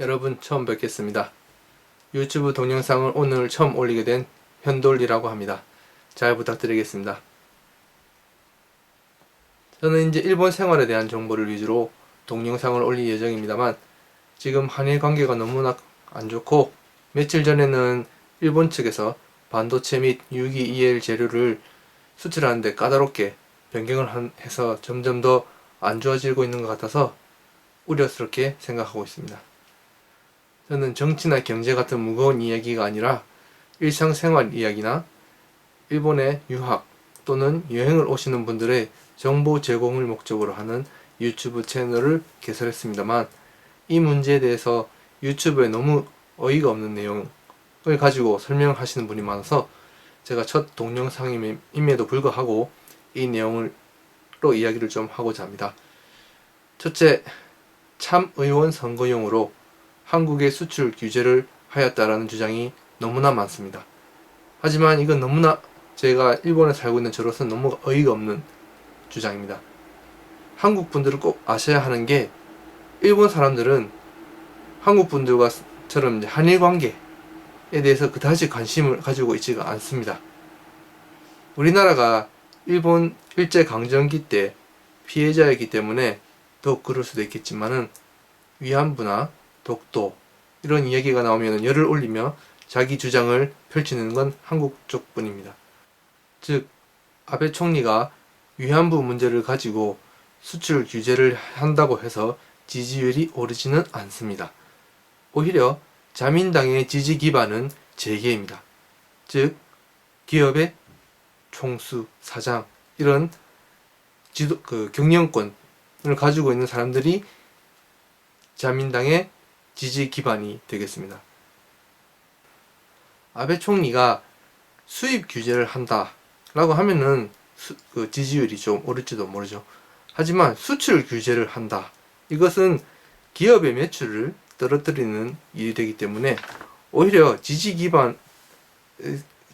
여러분 처음 뵙겠습니다. 유튜브 동영상을 오늘 처음 올리게 된 현돌이라고 합니다. 잘 부탁드리겠습니다. 저는 이제 일본 생활에 대한 정보를 위주로 동영상을 올릴 예정입니다만 지금 한일 관계가 너무나 안 좋고 며칠 전에는 일본 측에서 반도체 및 유기 EL 재료를 수출하는데 까다롭게 변경을 한- 해서 점점 더 안 좋아지고 있는 것 같아서 우려스럽게 생각하고 있습니다. 저는 정치나 경제 같은 무거운 이야기가 아니라 일상생활 이야기나 일본의 유학 또는 여행을 오시는 분들의 정보 제공을 목적으로 하는 유튜브 채널을 개설했습니다만 이 문제에 대해서 유튜브에 너무 어이가 없는 내용을 가지고 설명하시는 분이 많아서 제가 첫 동영상임에도 불구하고 이 내용을 로 이야기를 좀 하고자 합니다. 첫째, 참 의원 선거용으로 한국의 수출 규제를 하였다라는 주장이 너무나 많습니다. 하지만 이건 너무나 제가 일본에 살고 있는 저로서는 너무 어이가 없는 주장입니다. 한국 분들은 꼭 아셔야 하는 게 일본 사람들은 한국 분들과처럼 한일 관계에 대해서 그다지 관심을 가지고 있지가 않습니다. 우리나라가 일본 일제 강점기 때 피해자이기 때문에 더욱 그럴 수도 있겠지만은 위안부나 독도 이런 이야기가 나오면 열을 올리며 자기 주장을 펼치는 건 한국 쪽뿐입니다. 즉 아베 총리가 위안부 문제를 가지고 수출 규제를 한다고 해서 지지율이 오르지는 않습니다. 오히려 자민당의 지지 기반은 재계입니다. 즉 기업의 총수, 사장 이런 지도 그 경영권을 가지고 있는 사람들이 자민당의 지지 기반이 되겠습니다. 아베 총리가 수입 규제를 한다라고 하면은 수- 그 지지율이 좀 오를지도 모르죠. 하지만 수출 규제를 한다. 이것은 기업의 매출을 떨어뜨리는 일이 되기 때문에 오히려 지지 기반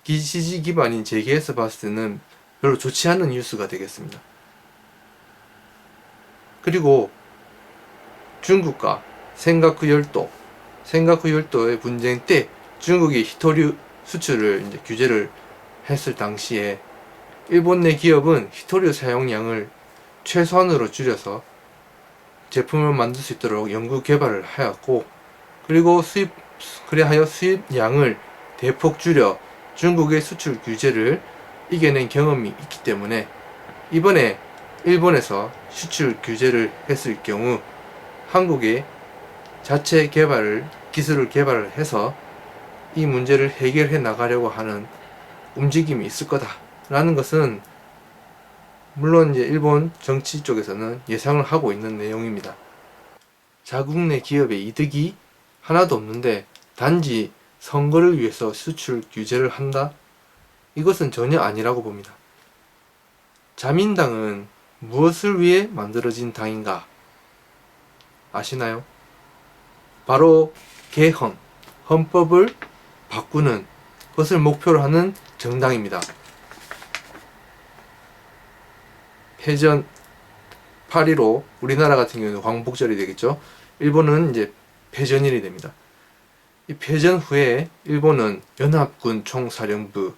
지지 기반인 재계에서 봤을 때는 별로 좋지 않은 뉴스가 되겠습니다. 그리고 중국과 생가쿠 열도, 생가쿠 열도의 분쟁 때 중국이 히토류 수출을 이제 규제를 했을 당시에 일본 내 기업은 히토류 사용량을 최소한으로 줄여서 제품을 만들 수 있도록 연구 개발을 하였고 그리고 수입 그래하여 수입량을 대폭 줄여 중국의 수출 규제를 이겨낸 경험이 있기 때문에 이번에 일본에서 수출 규제를 했을 경우 한국의 자체 개발을 기술을 개발을 해서 이 문제를 해결해 나가려고 하는 움직임이 있을 거다라는 것은 물론 이제 일본 정치 쪽에서는 예상을 하고 있는 내용입니다. 자국 내 기업의 이득이 하나도 없는데 단지 선거를 위해서 수출 규제를 한다? 이것은 전혀 아니라고 봅니다. 자민당은 무엇을 위해 만들어진 당인가? 아시나요? 바로 개헌, 헌법을 바꾸는 것을 목표로 하는 정당입니다. 패전 8.15 우리나라 같은 경우는 광복절이 되겠죠. 일본은 이제 패전일이 됩니다. 이 패전 후에 일본은 연합군 총사령부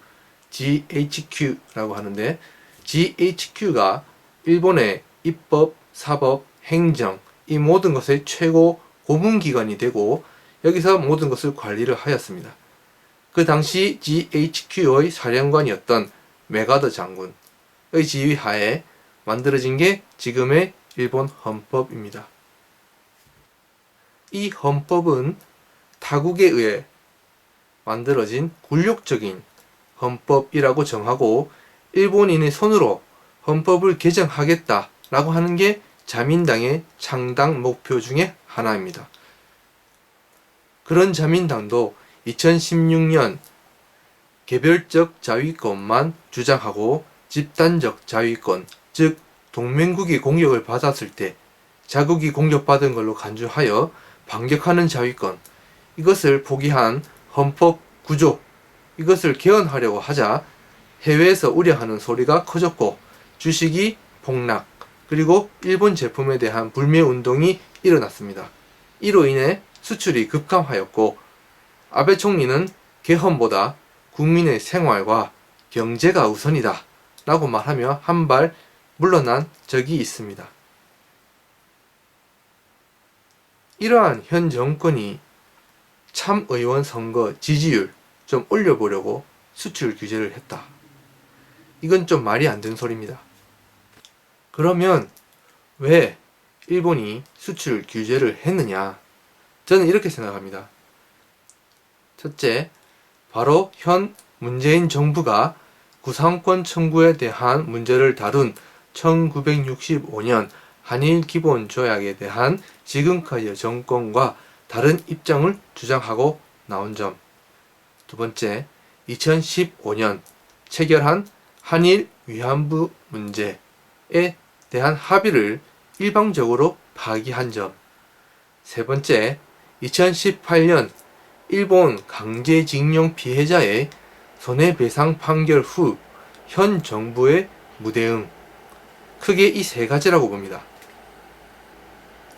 GHQ라고 하는데 GHQ가 일본의 입법, 사법, 행정 이 모든 것의 최고 고문 기관이 되고 여기서 모든 것을 관리를 하였습니다. 그 당시 GHQ의 사령관이었던 메가더 장군의 지휘 하에 만들어진 게 지금의 일본 헌법입니다. 이 헌법은 타국에 의해 만들어진 굴욕적인 헌법이라고 정하고 일본인의 손으로 헌법을 개정하겠다라고 하는 게 자민당의 창당 목표 중에 하나입니다. 그런 자민당도 2016년 개별적 자위권만 주장하고 집단적 자위권, 즉 동맹국이 공격을 받았을 때 자국이 공격받은 걸로 간주하여 반격하는 자위권, 이것을 포기한 헌법 구조, 이것을 개헌하려고 하자 해외에서 우려하는 소리가 커졌고 주식이 폭락, 그리고 일본 제품에 대한 불매 운동이 일어났습니다. 이로 인해 수출이 급감하였고 아베 총리는 개헌보다 국민의 생활과 경제가 우선이다 라고 말하며 한 발 물러난 적이 있습니다. 이러한 현 정권이 참의원 선거 지지율 좀 올려보려고 수출 규제를 했다. 이건 좀 말이 안 되는 소리입니다. 그러면 왜 일본이 수출 규제를 했느냐? 저는 이렇게 생각합니다. 첫째, 바로 현 문재인 정부가 구상권 청구에 대한 문제를 다룬 1965년 한일 기본 조약에 대한 지금까지의 정권과 다른 입장을 주장하고 나온 점. 두 번째, 2015년 체결한 한일 위안부 문제에 대한 합의를 일방적으로 파기한 점. 세 번째, 2018년 일본 강제징용 피해자의 손해배상 판결 후 현 정부의 무대응. 크게 이 세 가지라고 봅니다.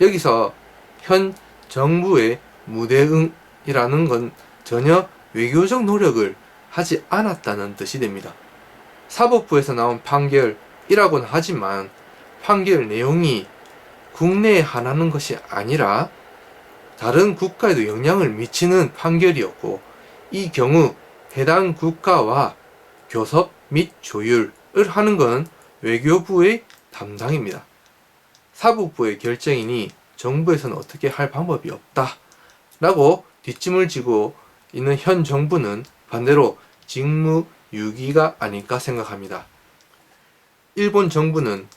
여기서 현 정부의 무대응이라는 건 전혀 외교적 노력을 하지 않았다는 뜻이 됩니다. 사법부에서 나온 판결이라고는 하지만 판결 내용이 국내에 한하는 것이 아니라 다른 국가에도 영향을 미치는 판결이었고 이 경우 해당 국가와 교섭 및 조율을 하는 건 외교부의 담당입니다. 사법부의 결정이니 정부에서는 어떻게 할 방법이 없다. 라고 뒷짐을 지고 있는 현 정부는 반대로 직무 유기가 아닐까 생각합니다. 일본 정부는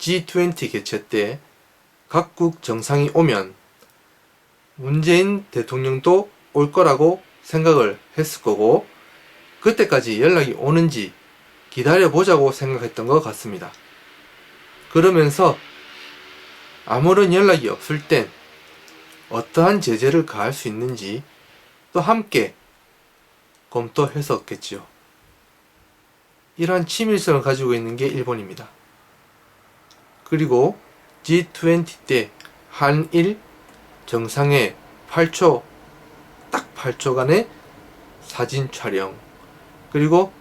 G20 개최 때 각국 정상이 오면 문재인 대통령도 올 거라고 생각을 했을 거고 그때까지 연락이 오는지 기다려보자고 생각했던 것 같습니다. 그러면서 아무런 연락이 없을 땐 어떠한 제재를 가할 수 있는지 또 함께 검토했었겠지요. 이러한 친밀성을 가지고 있는 게 일본입니다. 그리고 G20 때 한일 정상회 8초, 딱 8초간의 사진 촬영, 그리고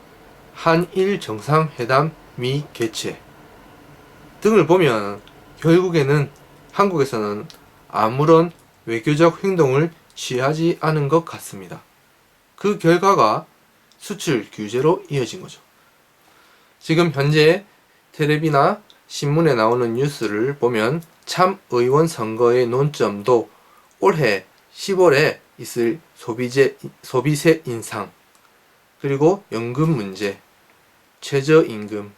한일 정상회담 미 개최 등을 보면 결국에는 한국에서는 아무런 외교적 행동을 취하지 않은 것 같습니다. 그 결과가 수출 규제로 이어진 거죠. 지금 현재 텔레비나 신문에 나오는 뉴스를 보면 참 의원 선거의 논점도 올해 10월에 있을 소비재, 소비세 인상, 그리고 연금 문제, 최저임금,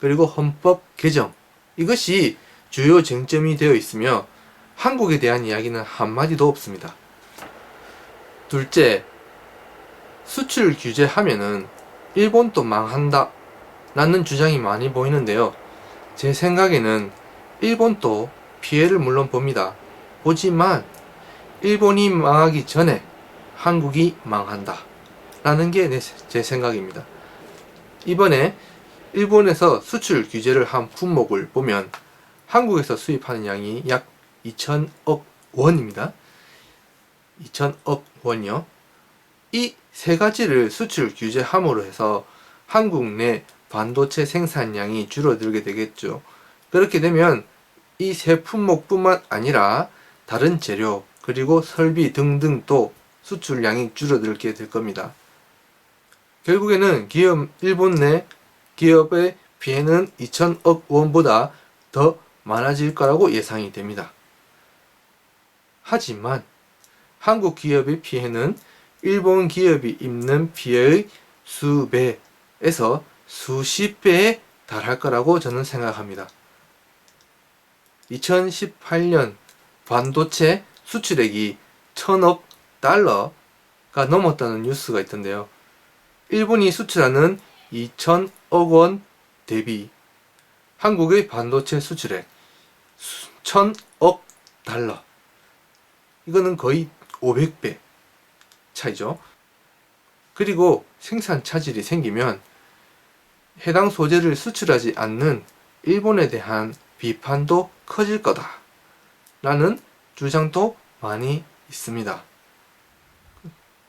그리고 헌법 개정, 이것이 주요 쟁점이 되어 있으며 한국에 대한 이야기는 한마디도 없습니다. 둘째, 수출 규제하면은 일본도 망한다 라는 주장이 많이 보이는데요. 제 생각에는 일본도 피해를 물론 봅니다. 보지만 일본이 망하기 전에 한국이 망한다 라는 게 제 생각입니다. 이번에 일본에서 수출 규제를 한 품목을 보면 한국에서 수입하는 양이 약 2천억 원입니다. 2천억 원이요. 이 세 가지를 수출 규제함으로 해서 한국 내 반도체 생산량이 줄어들게 되겠죠. 그렇게 되면 이 세 품목뿐만 아니라 다른 재료 그리고 설비 등등 또 수출량이 줄어들게 될 겁니다. 결국에는 기업 일본 내 기업의 피해는 2천억 원보다 더 많아질 거라고 예상이 됩니다. 하지만 한국 기업의 피해는 일본 기업이 입는 피해의 수배에서 수십 배에 달할 거라고 저는 생각합니다. 2018년 반도체 수출액이 천억 달러가 넘었다는 뉴스가 있던데요. 일본이 수출하는 2천억 원 대비 한국의 반도체 수출액 천억 달러. 이거는 거의 500배 차이죠. 그리고 생산 차질이 생기면 해당 소재를 수출하지 않는 일본에 대한 비판도 커질 거다. 라는 주장도 많이 있습니다.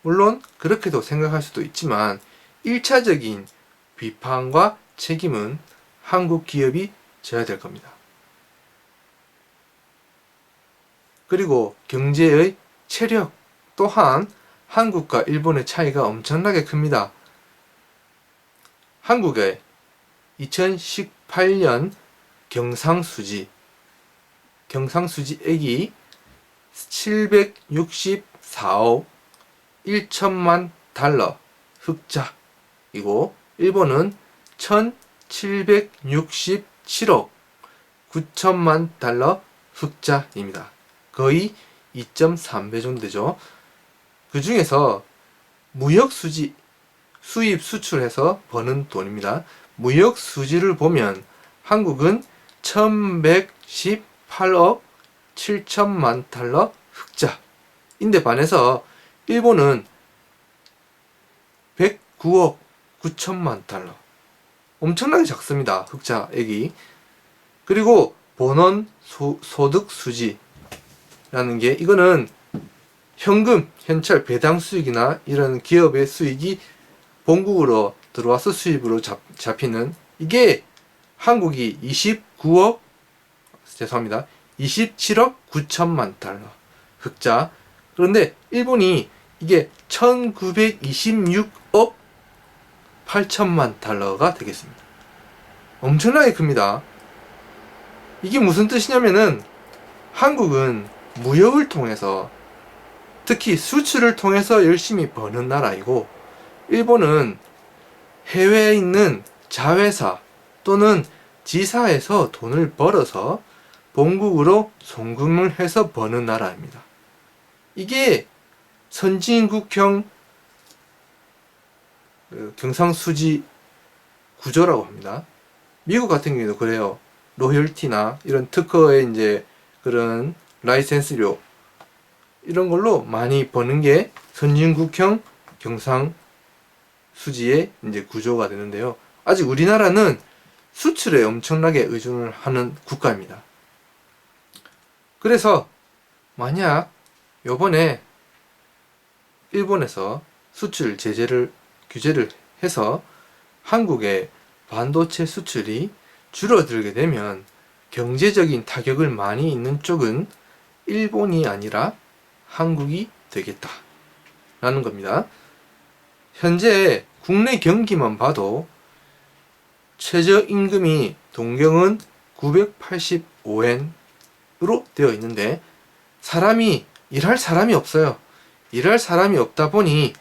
물론 그렇게도 생각할 수도 있지만 1차적인 비판과 책임은 한국 기업이 져야 될 겁니다. 그리고 경제의 체력 또한 한국과 일본의 차이가 엄청나게 큽니다. 한국의 2018년 경상수지 경상수지액이 764억 1천만 달러 흑자이고 일본은 1767억 9천만 달러 흑자입니다. 거의 2.3배 정도 되죠. 그 중에서 무역 수지 수입 수출해서 버는 돈입니다. 무역 수지를 보면 한국은 1118억 7천만 달러 흑자인데 반해서 일본은 109억 9천만 달러 엄청나게 작습니다. 흑자액이 그리고 본원 소, 소득 수지라는 게 이거는 현금 현찰 배당 수익이나 이런 기업의 수익이 본국으로 들어와서 수입으로 잡, 잡히는 이게 한국이 29억 죄송합니다. 27억 9천만 달러 흑자. 그런데 일본이 이게 1926억 8천만 달러가 되겠습니다. 엄청나게 큽니다. 이게 무슨 뜻이냐면은 한국은 무역을 통해서 특히 수출을 통해서 열심히 버는 나라이고 일본은 해외에 있는 자회사 또는 지사에서 돈을 벌어서 본국으로 송금을 해서 버는 나라입니다. 이게 선진국형 그 경상수지 구조라고 합니다. 미국 같은 경우에도 그래요. 로열티나 이런 특허의 이제 그런 라이센스료 이런 걸로 많이 버는 게 선진국형 경상 수지의 이제 구조가 되는데요. 아직 우리나라는 수출에 엄청나게 의존을 하는 국가입니다. 그래서 만약 요번에 일본에서 수출 제재를 규제를 해서 한국의 반도체 수출이 줄어들게 되면 경제적인 타격을 많이 있는 쪽은 일본이 아니라 한국이 되겠다. 라는 겁니다. 현재 국내 경기만 봐도 최저임금이 동경은 985엔으로 되어 있는데 사람이 일할 사람이 없어요. 일할 사람이 없다 보니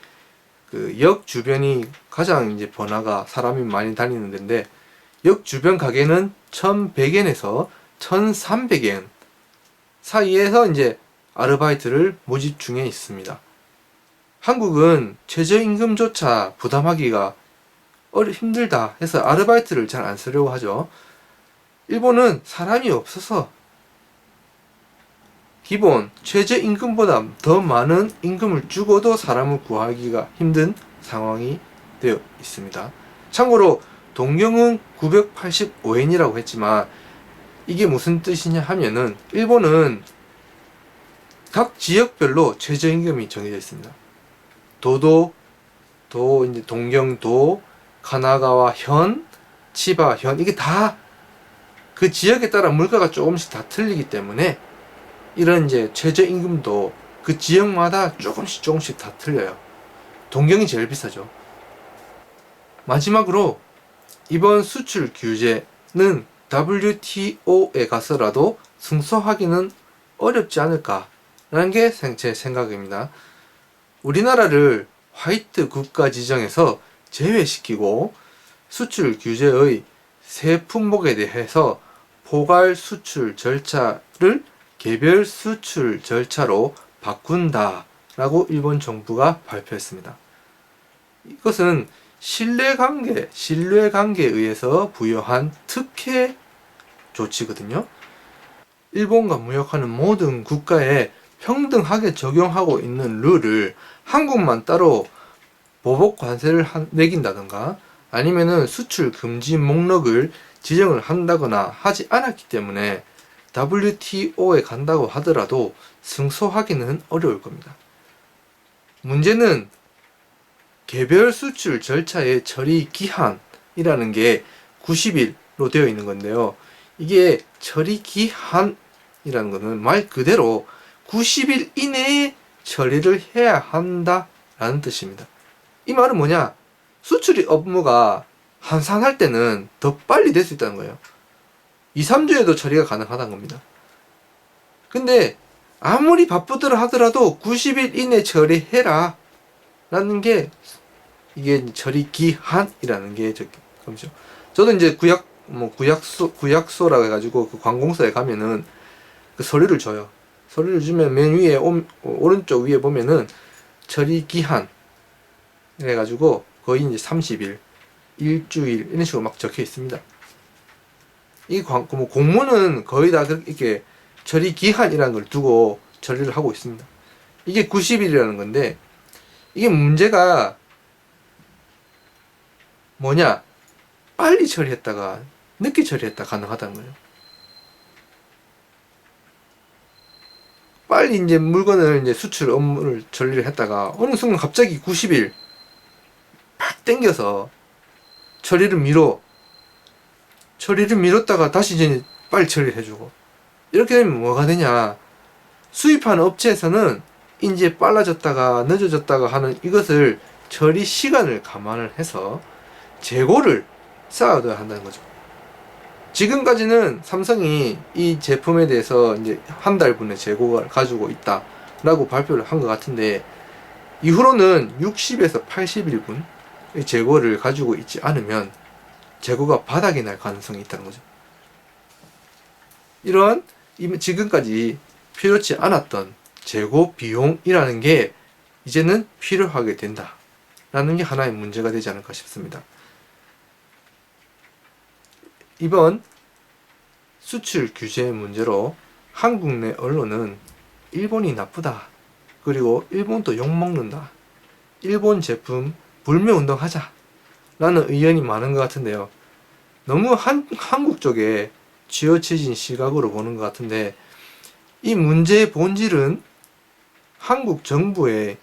그 역 주변이 가장 이제 번화가 사람이 많이 다니는 데인데 역 주변 가게는 1100엔에서 1300엔 사이에서 이제 아르바이트를 모집 중에 있습니다. 한국은 최저임금조차 부담하기가 힘들다 해서 아르바이트를 잘 안 쓰려고 하죠. 일본은 사람이 없어서 기본 최저임금보다 더 많은 임금을 주고도 사람을 구하기가 힘든 상황이 되어 있습니다. 참고로 동경은 985엔이라고 했지만 이게 무슨 뜻이냐 하면은 일본은 각 지역별로 최저임금이 정해져 있습니다. 도도, 도, 이제 동경도, 가나가와 현, 치바 현 이게 다 그 지역에 따라 물가가 조금씩 다 틀리기 때문에 이런 이제 최저임금도 그 지역마다 조금씩 조금씩 다 틀려요. 동경이 제일 비싸죠. 마지막으로 이번 수출 규제는 WTO에 가서라도 승소하기는 어렵지 않을까라는 게 제 생각입니다. 우리나라를 화이트 국가 지정에서 제외시키고 수출 규제의 세 품목에 대해서 포괄 수출 절차를 개별 수출 절차로 바꾼다라고 일본 정부가 발표했습니다. 이것은 신뢰관계, 신뢰관계에 의해서 부여한 특혜 조치거든요. 일본과 무역하는 모든 국가에 평등하게 적용하고 있는 룰을 한국만 따로 보복 관세를 한- 매긴다던가 아니면은 수출 금지 목록을 지정을 한다거나 하지 않았기 때문에 WTO에 간다고 하더라도 승소하기는 어려울 겁니다. 문제는 개별 수출 절차의 처리 기한이라는 게 90일로 되어 있는 건데요. 이게 처리 기한이라는 것은 말 그대로 90일 이내에 처리를 해야 한다라는 뜻입니다. 이 말은 뭐냐? 수출 업무가 한산할 때는 더 빨리 될 수 있다는 거예요. 2, 3주에도 처리가 가능하다는 겁니다. 근데 아무리 바쁘더라 하더라도 90일 이내 처리해라 라는 게 이게 처리 기한이라는 게 저거죠. 저도 이제 구약 뭐 구약소 구약소라고 해가지고 그 관공서에 가면은 그 서류를 줘요. 서류를 주면 맨 위에 오, 오른쪽 위에 보면은 처리 기한 해가지고 거의 이제 30일, 일주일 이런 식으로 막 적혀 있습니다. 이 광, 뭐 공문은 거의 다 이렇게 처리 기한이라는 걸 두고 처리를 하고 있습니다. 이게 90일이라는 건데 이게 문제가 뭐냐? 빨리 처리했다가 늦게 처리했다 가능하다는 거예요. 빨리 이제 물건을 이제 수출 업무를 처리를 했다가 어느 순간 갑자기 90일 팍 땡겨서 처리를 미뤄. 처리를 미뤘다가 다시 이제 빨리 처리를 해주고. 이렇게 되면 뭐가 되냐? 수입하는 업체에서는 이제 빨라졌다가 늦어졌다가 하는 이것을 처리 시간을 감안을 해서 재고를 쌓아둬야 한다는 거죠. 지금까지는 삼성이 이 제품에 대해서 이제 한 달분의 재고가 가지고 있다라고 발표를 한 것 같은데 이후로는 60에서 80일분 재고를 가지고 있지 않으면 재고가 바닥이 날 가능성이 있다는 거죠. 이런 이- 지금까지 필요치 않았던 재고 비용이라는 게 이제는 필요하게 된다라는 게 하나의 문제가 되지 않을까 싶습니다. 이번 수출 규제 문제로 한국 내 언론은 일본이 나쁘다. 그리고 일본도 욕먹는다. 일본 제품 불매 운동 하자. 라는 의견이 많은 것 같은데요. 너무 한, 한국 쪽에 쥐어쳐진 시각으로 보는 것 같은데 이 문제의 본질은 한국 정부의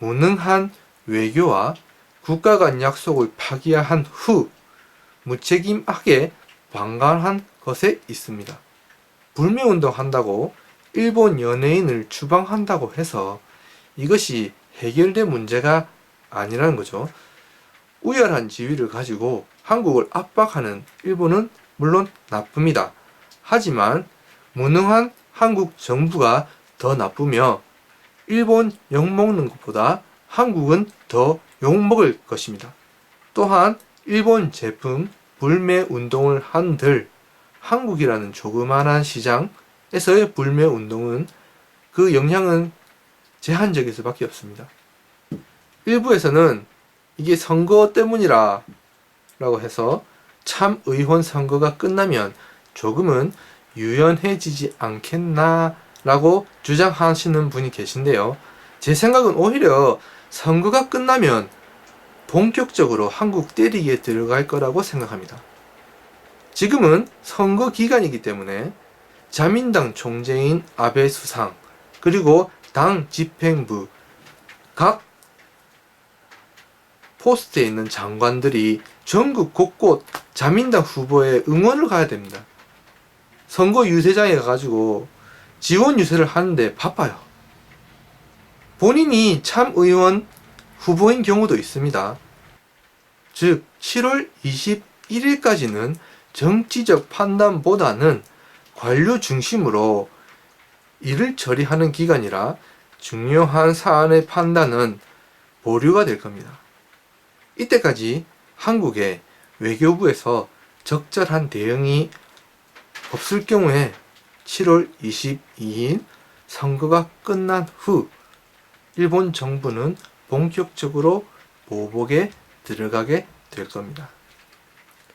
무능한 외교와 국가 간 약속을 파기한 후 무책임하게 방관한 것에 있습니다. 불매운동 한다고 일본 연예인을 추방한다고 해서 이것이 해결된 문제가 아니라는 거죠. 우열한 지위를 가지고 한국을 압박하는 일본은 물론 나쁩니다. 하지만 무능한 한국 정부가 더 나쁘며 일본 욕먹는 것보다 한국은 더 욕먹을 것입니다. 또한 일본 제품 불매 운동을 한들 한국이라는 조그만한 시장에서의 불매 운동은 그 영향은 제한적일 수밖에 없습니다. 일부에서는 이게 선거 때문이라 라고 해서 참 의원 선거가 끝나면 조금은 유연해지지 않겠나 라고 주장하시는 분이 계신데요. 제 생각은 오히려 선거가 끝나면 본격적으로 한국 때리기에 들어갈 거라고 생각합니다. 지금은 선거 기간이기 때문에 자민당 총재인 아베 수상 그리고 당 집행부 각 포스트에 있는 장관들이 전국 곳곳 자민당 후보에 응원을 가야 됩니다. 선거 유세장에 가가지고 지원 유세를 하는데 바빠요. 본인이 참 의원 후보인 경우도 있습니다. 즉, 7월 21일까지는 정치적 판단보다는 관료 중심으로 일을 처리하는 기간이라 중요한 사안의 판단은 보류가 될 겁니다. 이때까지 한국의 외교부에서 적절한 대응이 없을 경우에 7월 22일 선거가 끝난 후 일본 정부는 본격적으로 보복에 들어가게 될 겁니다.